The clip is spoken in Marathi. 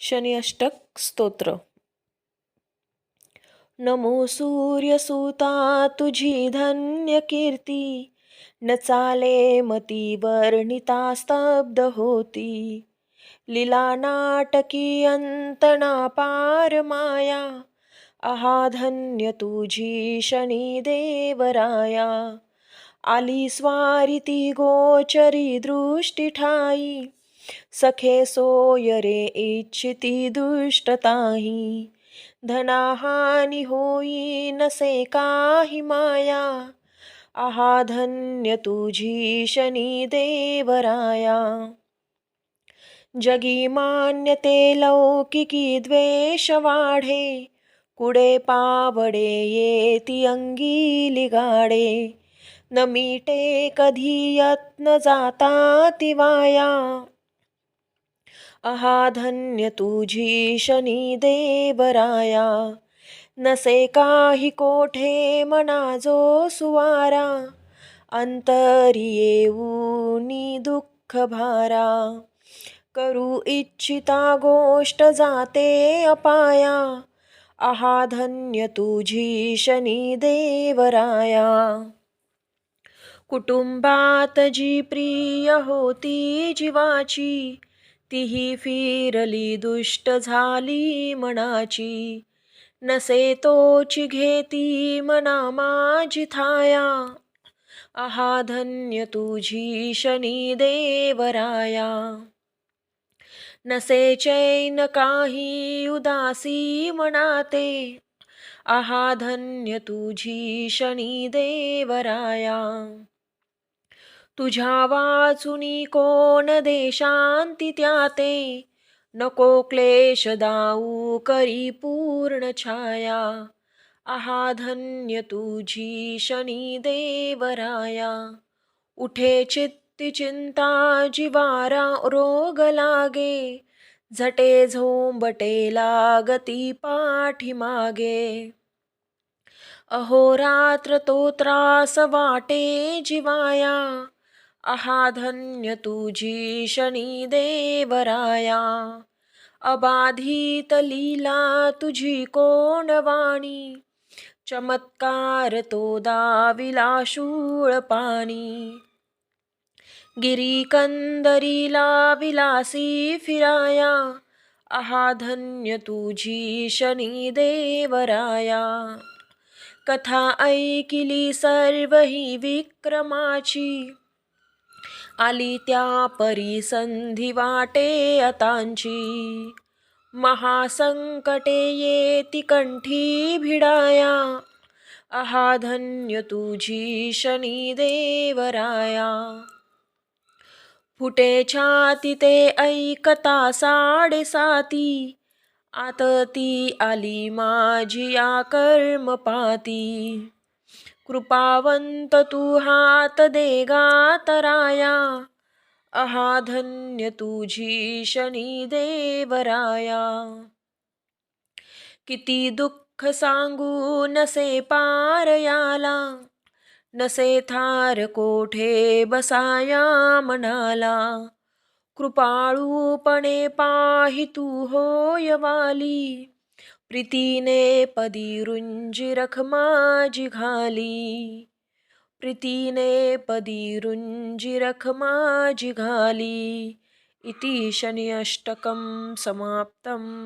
शनिअष्टक स्तोत्र. नमो सूर्यसुता तुझी धन्य कीर्ती न चाले मती वर्णिता स्तब्ध होती लीला नाटकी अंतना पार माया आहा धन्य तुझी शनी देवराया आली स्वारिती गोचरी दृष्टी ठाई सखे सोय रे इच्छिती दुष्टताही धनाहानी होई नसे काही माया आहा धन्य तुझी शनी देवराया. जगी मान्यते लौकिकी द्वेष वाढे कुडे पावडे येती अंगी लिगाडे न मिटे कधी यत्न जाता तिवाया. अहा आहा धन्य तुझी शनी देवराया नसे काही कोठे मना जो सुवारा। अंतरी येऊनी दुःख भारा। करू इच्छिता गोष्ट जाते अपाया। आहा धन्य तुझी शनी देवराया कुटुंबात जी प्रिय होती जीवाची तीही फिरली दुष्ट झाली मनाची. नसे तोची घेती मना माझी थाया. आहा धन्य तुझी शनी देवराया. नसे चैन काही उदासी मनाते. आहा धन्य तुझी शनी देवराया. तुझ्या वाचुनी कोण देशांती त्याते? नको क्लेश दाऊ करी पूर्ण छाया. आहा धन्य तुझी शनी देवराया. उठे चित्ती चिंता जिवारा रोग लागे. झटे झोंबटे लागती पाठीमागे अहोरात्र तो त्रास वाटे जिवाया. आहा धन्य तुझी शनी देवराया अबाधित लीला तुझी कोण वाणी चमत्कार तो दाविला शूळ पाणी गिरीकंदरीला विलासी फिराया आहा धन्य तुझी शनी देवराया कथा ऐकिली सर्व ही विक्रमाची। आली त्या परिसंधी वाटे अतांची महासंकटे येती कंठी भिडाया. आहा धन्य तुझी शनी देवराया. फुटे छाती ते ऐकता साडेसाती. आतती आली माझी या कर्मपाती कृपावंत तू हात देगातराया अहा आहा धन्य तुझी शनी देवराया। किती दुःख सांगू नसे पार याला नसे थार कोठे बसाया मनाला। कृपाळूपणे पाहि तू होय वाली। प्रीतीने पदी रुंजी रख माझी घाली. प्रीतीने पदी रुंजी रख माझी घाली. इति शनि अष्टकं समाप्तम्.